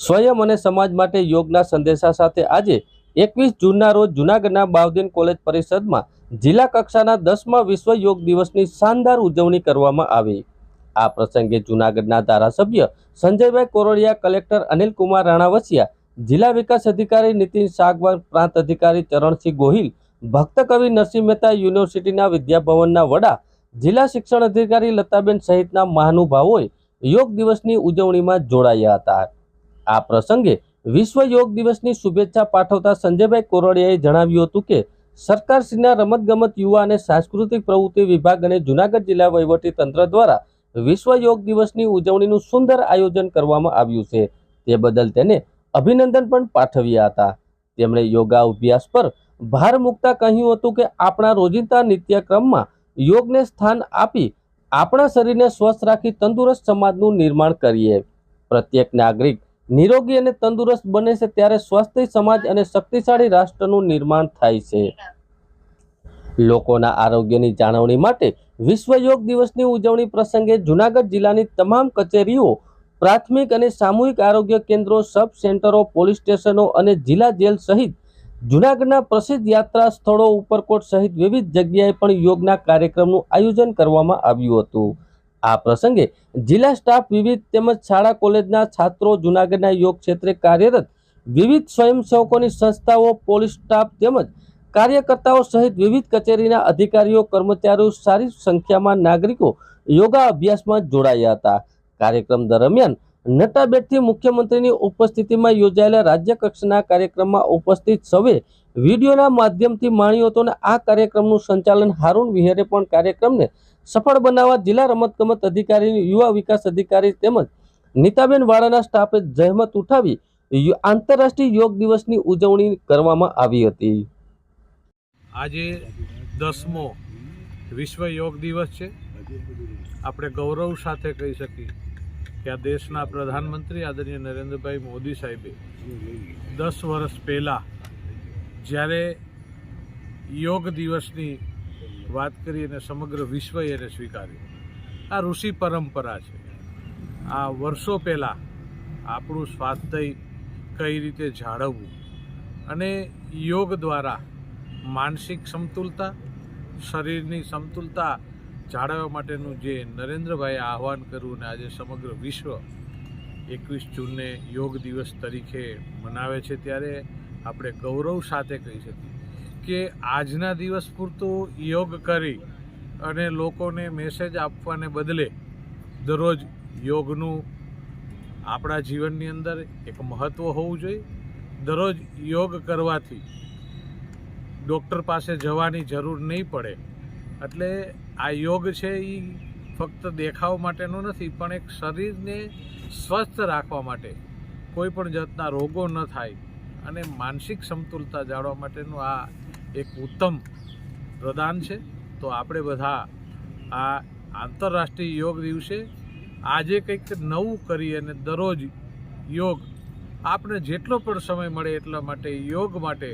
સ્વયં અને સમાજ માટે યોગના સંદેશા સાથે આજે એકવીસ જૂનના રોજ જૂનાગઢના બાવદીન કોલેજ પરિષદમાં જિલ્લા કક્ષાના દસમા વિશ્વ યોગ દિવસની શાનદાર ઉજવણી કરવામાં આવી. આ પ્રસંગે જૂનાગઢના ધારાસભ્ય સંજયભાઈ કોરોડિયા, કલેક્ટર અનિલકુમાર રાણાવસિયા, જિલ્લા વિકાસ અધિકારી નીતિન સાગવાન પ્રાંત અધિકારી ચરણસિંહ ગોહિલ, ભક્ત કવિ નરસિંહ મહેતા યુનિવર્સિટીના વિદ્યાભવનના વડા, જિલ્લા શિક્ષણ અધિકારી લતાબેન સહિતના મહાનુભાવોએ યોગ દિવસની ઉજવણીમાં જોડાયા હતા. આ પ્રસંગે વિશ્વ યોગ દિવસની શુભેચ્છા પાઠવતા સંજયભાઈ કોરડિયાએ જણાવ્યું હતું કે સરકારશ્રીના રમતગમત યુવા અને સાંસ્કૃતિક પ્રવૃત્તિ વિભાગ અને જુનાગઢ જિલ્લા વહીવટી તંત્ર દ્વારા વિશ્વ યોગ દિવસની ઉજવણીનું સુંદર આયોજન કરવામાં આવ્યું છે. તે બદલ તેને અભિનંદન પણ પાઠવ્યા હતા. તેમણે યોગા અભ્યાસ પર ભાર મૂકતા કહ્યું હતું કે આપણા રોજિંદા નિત્યક્રમમાં યોગને સ્થાન આપી આપણા શરીરને સ્વસ્થ રાખી તંદુરસ્ત સમાજનું નિર્માણ કરીએ. પ્રત્યેક નાગરિક નિરોગી અને તંદુરસ્ત બને છે ત્યારે સ્વસ્થ સમાજ અને શક્તિશાળી રાષ્ટ્રનું નિર્માણ થાય છે. લોકોના આરોગ્યની જાળવણી માટે વિશ્વ યોગ દિવસની ઉજવણી પ્રસંગે જુનાગઢ જિલ્લાની તમામ કચેરીઓ, પ્રાથમિક અને સામૂહિક આરોગ્ય કેન્દ્રો, સબ સેન્ટરો, પોલીસ સ્ટેશનો અને જિલ્લા જેલ સહિત જુનાગઢના પ્રસિદ્ધ યાત્રા સ્થળો, ઉપરકોટ સહિત વિવિધ જગ્યાએ પણ યોગના કાર્યક્રમનું આયોજન કરવામાં આવ્યું હતું. આ પ્રસંગે જિલ્લા સ્ટાફ વિવિધ તેમજ શાળા કોલેજના છાત્રો, જુનાગઢના યોગ ક્ષેત્રે કાર્યરત વિવિધ સ્વયંસેવકોની સંસ્થાઓ, પોલીસ સ્ટાફ તેમજ કાર્યકર્તાઓ સહિત વિવિધ કચેરીના અધિકારીઓ, કર્મચારીઓ સારી સંખ્યામાં નાગરિકો યોગા અભ્યાસમાં જોડાયા હતા. કાર્યક્રમ દરમિયાન નટાબેટથી મુખ્યમંત્રીની ઉપસ્થિતિમાં યોજાયેલા રાજ્ય કક્ષાના કાર્યક્રમમાં ઉપસ્થિત સૌએ વિડીયોના માધ્યમથી માણ્યું હતું અને આ કાર્યક્રમનું સંચાલન હારૂન વિહેરે પણ કાર્યક્રમને સફળ બનાવવા જિલ્લા રમતગમત અધિકારી, યુવા વિકાસ અધિકારી તેમજ નીતાબેન વાળાના સ્ટાફે જહેમત ઉઠાવી આંતરરાષ્ટ્રીય યોગ દિવસની ઉજવણી કરવામાં આવી હતી. આજે દસમો વિશ્વ યોગ દિવસ છે. આપણે ગૌરવ સાથે કહી શકીએ કે આ દેશના પ્રધાનમંત્રી આદરણીય નરેન્દ્રભાઈ મોદી સાહેબે દસ વર્ષ પહેલાં જ્યારે યોગ દિવસની વાત કરી અને સમગ્ર વિશ્વએ એને સ્વીકાર્યું. આ ઋષિ પરંપરા છે. આ વર્ષો પહેલાં આપણું સ્વાસ્થ્ય કઈ રીતે જાળવવું અને યોગ દ્વારા માનસિક સમતુલતા, શરીરની સમતુલતા જાળવવા માટેનું જે નરેન્દ્રભાઈએ આહવાન કર્યું અને આજે સમગ્ર વિશ્વ એકવીસ જૂનને યોગ દિવસ તરીકે મનાવે છે, ત્યારે આપણે ગૌરવ સાથે કહી શકીએ કે આજના દિવસ પૂરતું યોગ કરી અને લોકોને મેસેજ આપવાને બદલે દરરોજ યોગનું આપણા જીવનની અંદર એક મહત્ત્વ હોવું જોઈએ. દરરોજ યોગ કરવાથી ડૉક્ટર પાસે જવાની જરૂર નહીં પડે. એટલે આ યોગ છે એ ફક્ત દેખાવ માટેનો નથી, પણ એક શરીરને સ્વસ્થ રાખવા માટે, કોઈ પણ જાતના રોગો ન થાય અને માનસિક સમતુલતા જાળવવા માટેનું આ એક ઉત્તમ પ્રદાન છે. તો આપણે બધા આ આંતરરાષ્ટ્રીય યોગ દિવસે આજે કંઈક નવું કરી અને દરરોજ યોગ આપણે જેટલો પણ સમય મળે એટલા માટે યોગ માટે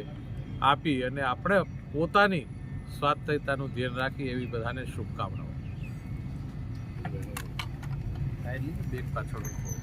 આપી અને આપણે પોતાની સ્વાસ્થ્યતાનું ધ્યાન રાખી એવી બધાને શુભકામનાઓ બેગ પાછળ.